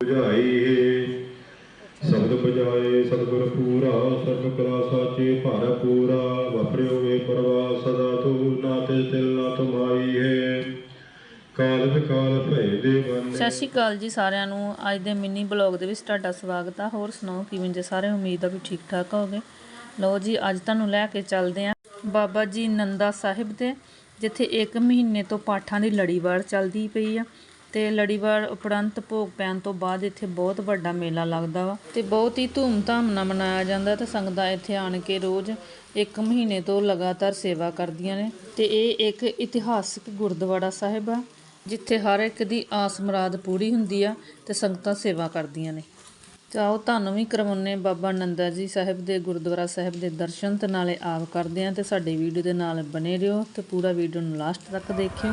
부자이 ਸ਼ਬਦ ਬਜਾਏ ਸਤਿਗੁਰ ਪੂਰਾ ਸਰਬ ਕਲਾ ਸਾਚੇ ਭਰ ਪੂਰਾ ਵਪਰਿਓ ਵੇ ਪਰਵਾ ਸਦਾ ਤੂ ਨਾ ਤੇ ਤਿਲ ਨਾ ਤੁਮਾਈ ਹੈ ਕਾਲ ਵਿਕਾਲ ਭੈ ਦੇ ਬਨ ਸਤਿ ਸ਼੍ਰੀ ਅਕਾਲ ਜੀ ਸਾਰਿਆਂ ਨੂੰ ਅੱਜ ਦੇ ਮਿੰਨੀ ਬਲੌਗ ਦੇ ਵਿੱਚ ਤੁਹਾਡਾ ਸਵਾਗਤ ਆ ਹੋਰ ਸੁਣਾਓ ਕਿਵੇਂ ਜੇ ਸਾਰੇ ਉਮੀਦ ਆ ਵੀ ਠੀਕ ਠਾਕ ਹੋਗੇ ਲਓ ਜੀ ਅੱਜ ਤੁਹਾਨੂੰ ਲੈ ਕੇ ਚੱਲਦੇ ਆ ਬਾਬਾ ਜੀ ਨੰਦਾ ਸਾਹਿਬ ਤੇ ਜਿੱਥੇ 1 ਮਹੀਨੇ ਤੋਂ ਪਾਠਾਂ ਦੀ ਲੜੀਵਾਰ ਚੱਲਦੀ ਪਈ ਆ ਤੇ ਲੜੀਵਾਰ ਉਪਰੰਤ ਭੋਗ ਪੈਣ ਤੋਂ ਬਾਅਦ ਇੱਥੇ ਬਹੁਤ ਵੱਡਾ ਮੇਲਾ ਲੱਗਦਾ ਵਾ ਤੇ ਬਹੁਤ ਹੀ ਧੂਮ-ਧਾਮ ਨਾਲ ਮਨਾਇਆ ਜਾਂਦਾ ਤੇ ਸੰਗਤਾਂ ਇੱਥੇ ਆਣ ਕੇ ਰੋਜ਼ ਇੱਕ ਮਹੀਨੇ ਤੋਂ ਲਗਾਤਾਰ ਸੇਵਾ ਕਰਦੀਆਂ ਨੇ ਤੇ ਇਹ ਇੱਕ ਇਤਿਹਾਸਕ ਗੁਰਦੁਆਰਾ ਸਾਹਿਬ ਆ, ਜਿੱਥੇ ਹਰ ਇੱਕ ਦੀ ਆਸ ਮੁਰਾਦ ਪੂਰੀ ਹੁੰਦੀ ਆ ਤੇ ਸੰਗਤਾਂ ਸੇਵਾ ਕਰਦੀਆਂ ਨੇ। ਚਾਹੋ ਤੁਹਾਨੂੰ ਵੀ ਕਰਵਾਉਣੇ ਬਾਬਾ ਨੰਦਾ ਜੀ ਸਾਹਿਬ ਦੇ ਗੁਰਦੁਆਰਾ ਸਾਹਿਬ ਦੇ ਦਰਸ਼ਨ ਤੇ ਨਾਲੇ ਆਪ ਕਰਦੇ ਆ ਤੇ ਸਾਡੀ ਵੀਡੀਓ ਦੇ ਨਾਲ ਬਨੇ ਰਹੋ ਤੇ ਪੂਰਾ ਵੀਡੀਓ ਨੂੰ ਲਾਸਟ ਤੱਕ ਦੇਖਿਓ।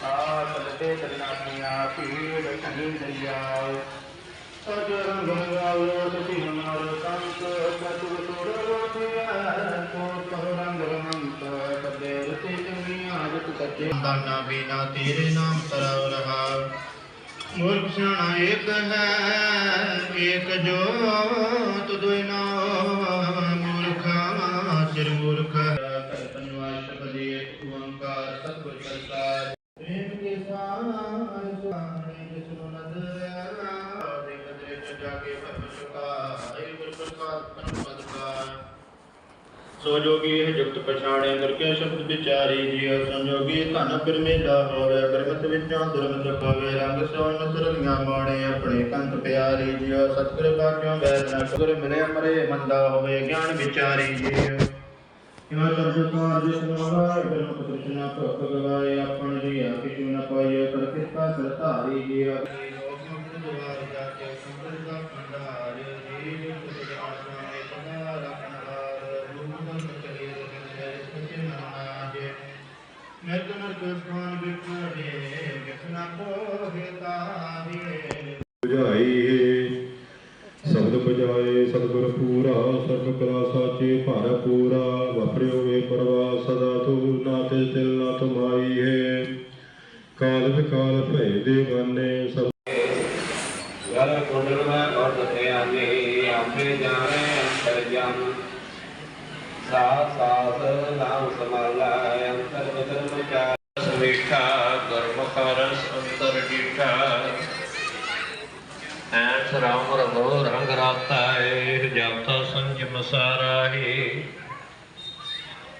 ਸਾਤ ਤੇ ਤਨਾਨੀਆਂ ਪੀੜ ਕਹੀਂ ਦਰਿਆਓ ਅਜਰੰ ਗੰਗਾਵੋ ਦਾਨਾ ਬਿਨਾ ਤੇਰੇ ਨਾਮ ਤਰਵ ਰਹਾ ਮੂਰਖ ਸਿਆਣਾ ਏਕ ਹੈ ਏਕ ਜੋਤ ਦੁਇ ਨਾ ਸੋ ਜੋਗੀ ਇਹ ਜੁਗਤ ਪਛਾਣੇ ਗੁਰ ਕੇ ਸ਼ਬਦ ਵਿਚਾਰੀ ਜੀਉ ਸੰਜੋਗੀ ਧਨ ਬਿਰਮੇਲਾ ਹੋਵੇ ਗੁਰਮਤਿ ਵਿੱਚੋਂ ਦੁਰਮਤਿ ਹੋਵੇ ਰੰਗ ਸੋਨ ਸਰਲੀਆਂ ਮਾਣੇ ਆਪਣੇ ਕੰਤ ਪਿਆਰੀ ਜੀਉ, ਸਤਿਗੁਰ ਬਾਕਿਓ ਵੈਦ ਨਾ ਗੁਰ ਮਿਲੇ ਮਰੇ ਮੰਦਾ ਹੋਵੇ ਗਿਆਨ ਵਿਚਾਰੀ ਜੀਉ। ਕਿਵਾ ਸ਼ਬਦ ਕਾਰ ਜਿਸ ਨੂੰ ਵਾਏ ਗੁਰਮਤਿ ਕ੍ਰਿਸ਼ਨ ਭਗਤ ਗਵਾਏ, ਆਪਣ ਜੀ ਕਿਛੂ ਨ ਪਾਈਏ ਕਰ ਕਿਰਪਾ ਕਰ ਧਾਰੀ ਜੀਉ। 부자ਈ ਸ਼ਬਦ ਬਜਾਏ ਸਤਿਗੁਰ ਪੂਰਾ ਸਰਬ ਕਲਾ ਸਾਚੇ ਭਰ ਪੂਰਾ। ਵਪਰਿਓ ਵੇ ਪਰਵਾ ਸਦਾ ਤੂ ਨਾ ਤੇ ਤਿਲ ਨਾ ਤੁਮਾਈ ਹੈ ਕਾਲ ਵਿਕਾਲ ਭੈ ਦੇ ਬਨੇ, ਸਭ ਗਲ ਕੁੰਡਲ ਮੈਂ ਔਰ ਦਥਿਆਨੇ ਆਪੇ ਜਾਣੇ ਅੰਤਰ ਜਨ। ਸਾਥ ਸਾਥ ਨਾਮ ਸਮਾਲਾ ਅੰਤਰ ਬਦਲ ਵਿਚਾਰ ਸਮੀਠਾ ਗੁਰਮੁਖ ਰਸ ਅੰਤਰ ਡੀਠਾ ਐਸ ਰਾਮ ਰਮੋ ਰੰਗ ਰਾਤਾਏ ਜਪਤਾ ਸੰਜਮ ਸਾਰਾਹੀ।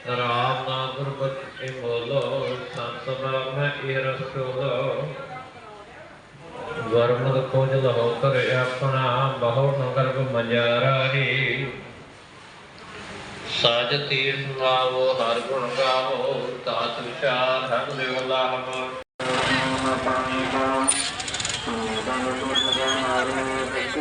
ਰਾਮ ਨਾਮ ਗੁਰਬਚੇ ਬੋਲੋ, ਸੰਤ ਬ੍ਰਹਮ ਇਹ ਰਸੋਲੋ ਵਰਮਦ ਕੋਜਲ ਹੋ ਕਰ ਆਪਣਾ, ਬਹੁ ਨਗਰ ਮਜਾਰਾਹੀ ਸਾਜ ਤੀਰਥ ਨਾਵੋ, ਹਰ ਗੁਣ ਗਾਵੋ ਤਾਤ ਵਿਚਾਰ, ਹਰ ਦੇਵ ਲਾਹਮ